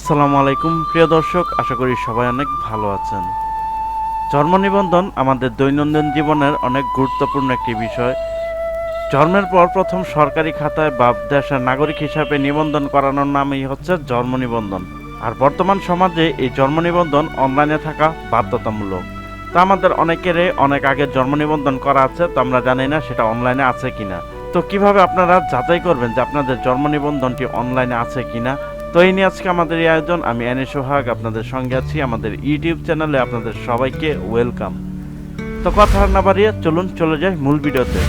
আসসালামু আলাইকুম, প্রিয় দর্শক, আশা করি সবাই অনেক ভালো আছেন। জন্ম নিবন্ধন আমাদের দৈনন্দিন জীবনের অনেক গুরুত্বপূর্ণ একটি বিষয়। জন্মের পর প্রথম সরকারি খাতায় বা দেশের নাগরিক হিসাবে নিবন্ধন করানোর নামই হচ্ছে জন্ম নিবন্ধন। আর বর্তমান সমাজে এই জন্ম নিবন্ধন অনলাইনে থাকা বাধ্যতামূলক। তা আমাদের অনেকেরই অনেক আগে জন্ম নিবন্ধন করা আছে, তো আমরা জানি না সেটা অনলাইনে আছে কিনা। তো কীভাবে আপনারা যাচাই করবেন যে আপনাদের জন্ম নিবন্ধনটি অনলাইনে আছে কিনা? তো এই নিয়ে আজকে আমাদের এই আয়োজন। আমি এনে সোহাগ, আপনাদের সঙ্গে আছি। আমাদের ইউটিউব চ্যানেলে আপনাদের সবাইকে ওয়েলকাম। তো কথা না বাড়িয়ে চলুন, চলে যাই মূল ভিডিওতে।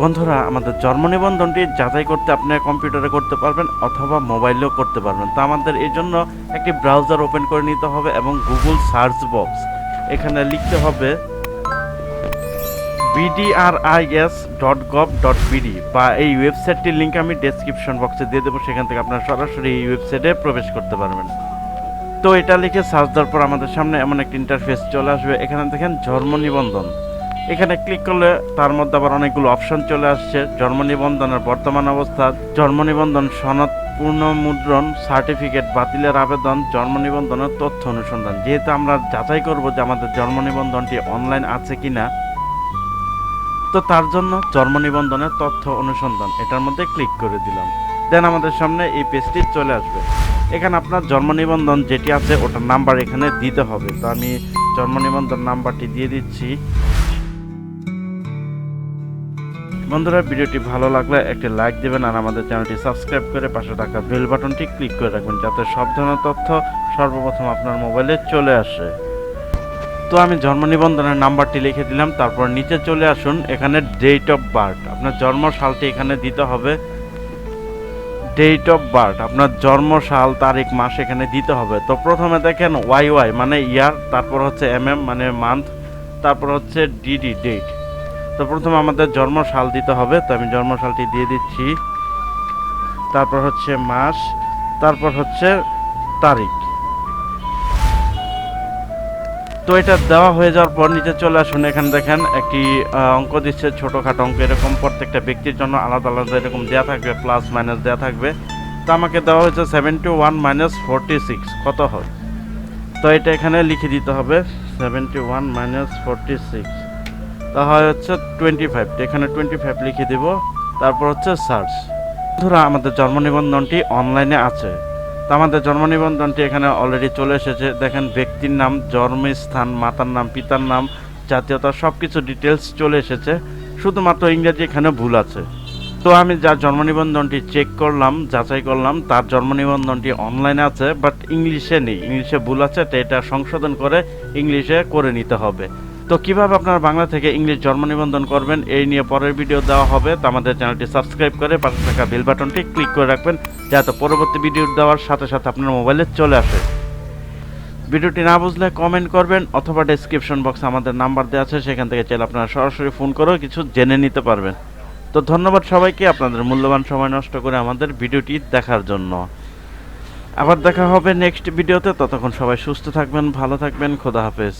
বন্ধুরা, আমাদের জন্ম নিবন্ধনটি যাচাই করতে আপনি কম্পিউটারে করতে পারবেন অথবা মোবাইলেও করতে পারবেন। তো আমাদের এই জন্য একটি ব্রাউজার ওপেন করে নিতে হবে এবং গুগল সার্চ বক্স এখানে লিখতে হবে BDRIS dot gov dot BD বা এই ওয়েবসাইটটির লিঙ্ক আমি ডেসক্রিপশন বক্সে দিয়ে দেবো, সেখান থেকে আপনারা সরাসরি এই ওয়েবসাইটে প্রবেশ করতে পারবেন। তো এটা লিখে সার্চ দেওয়ার পর আমাদের সামনে এমন একটা ইন্টারফেস চলে আসবে। এখানে দেখেন জন্ম নিবন্ধন। এখানে ক্লিক করলে তার মধ্যে আবার অনেকগুলো অপশন চলে আসছে। জন্ম নিবন্ধনের বর্তমান অবস্থা, জন্ম নিবন্ধন সনদ পুনর্মুদ্রণ সার্টিফিকেট বাতিলের আবেদন, জন্ম নিবন্ধনের তথ্য অনুসন্ধান। যেহেতু আমরা যাচাই করব যে আমাদের জন্ম নিবন্ধনটি অনলাইন আছে কিনা, তো তার জন্য জন্ম নিবন্ধনের তথ্য অনুসন্ধান এটার মধ্যে ক্লিক করে দিলাম। দেন আমাদের সামনে এই পেজটি চলে আসবে। এখানে আপনার জন্ম নিবন্ধন যেটি আছে, ওটার নাম্বার এখানে দিতে হবে। তো আমি জন্ম নিবন্ধন নাম্বারটি দিয়ে দিচ্ছি। বন্ধুরা, ভিডিওটি ভালো লাগলে একটি লাইক দেবেন আর আমাদের চ্যানেলটি সাবস্ক্রাইব করে পাশে থাকা বেল বাটনটি ক্লিক করে রাখবেন যাতে সব ধরনের তথ্য সর্বপ্রথম আপনার মোবাইলে চলে আসে। তো আমি জন্ম নিবন্ধনের নাম্বারটি লিখে দিলাম, তারপর নিচে চলে আসুন, এখানে ডেট অফ বার্থ আপনার জন্ম সালটি এখানে দিতে হবে। ডেট অফ বার্থ আপনার জন্ম সাল, তারিখ, মাস এখানে দিতে হবে। তো প্রথমে দেখেন ওয়াই ওয়াই মানে ইয়ার তারপর হচ্ছে এম এম মানে মান্থ তারপর হচ্ছে ডিডি ডেট তো প্রথমে আমাদের জন্ম সাল দিতে হবে, তো আমি জন্ম সালটি দিয়ে দিচ্ছি। তারপর হচ্ছে মাস, তারপর হচ্ছে তারিখ। তো এটা দেওয়া হয়ে যাওয়ার পর নিচে চলে আসুন, এখানে দেখেন একটি অঙ্ক দিচ্ছে ছোটোখাটো অঙ্ক, এরকম প্রত্যেকটা ব্যক্তির জন্য আলাদা আলাদা এরকম দেওয়া থাকবে প্লাস মাইনাস দেওয়া থাকবে। তো আমাকে দেওয়া হয়েছে seventy one minus forty six কত হয়? তো এটা এখানে লিখে দিতে হবে seventy one minus forty six তা হয় হচ্ছে টোয়েন্টি ফাইভ এখানে টোয়েন্টি ফাইভ লিখে দিব। তারপর হচ্ছে সার্চ ধরো আমাদের জন্ম নিবন্ধনটি অনলাইনে আছে। তো আমাদের জন্ম নিবন্ধনটি এখানে অলরেডি চলে এসেছে। দেখেন, ব্যক্তির নাম, জন্মস্থান, মাতার নাম, পিতার নাম, জাতীয়তা সব কিছু ডিটেলস চলে এসেছে। শুধুমাত্র ইংরেজি এখানে ভুল আছে। তো আমি যার জন্ম নিবন্ধনটি চেক করলাম, যাচাই করলাম, তার জন্ম নিবন্ধনটি অনলাইনে আছে বাট ইংলিশে নেই। ইংলিশে ভুল আছে, তো এটা সংশোধন করে ইংলিশে করে নিতে হবে। তো কীভাবে আপনারা বাংলা থেকে ইংলিশ জন্ম নিবন্ধন করবেন, এই নিয়ে পরের ভিডিও দেওয়া হবে, তো আমাদের চ্যানেলটি সাবস্ক্রাইব করে পাশে থাকা বেল বাটনটি ক্লিক করে রাখবেন, যাতে পরবর্তী ভিডিও দেওয়ার সাথে সাথে আপনার মোবাইলে চলে আসে। ভিডিওটি না বুঝলে কমেন্ট করবেন, অথবা ডেসক্রিপশন বক্সে আমাদের নাম্বার দেওয়া আছে, সেখান থেকে চাইলে আপনারা সরাসরি ফোন করেও কিছু জেনে নিতে পারবেন। তো ধন্যবাদ সবাইকে, আপনাদের মূল্যবান সময় নষ্ট করে আমাদের ভিডিওটি দেখার জন্য। আবার দেখা হবে নেক্সট ভিডিওতে ততক্ষণ সবাই সুস্থ থাকবেন, ভালো থাকবেন, খোদা হাফেজ।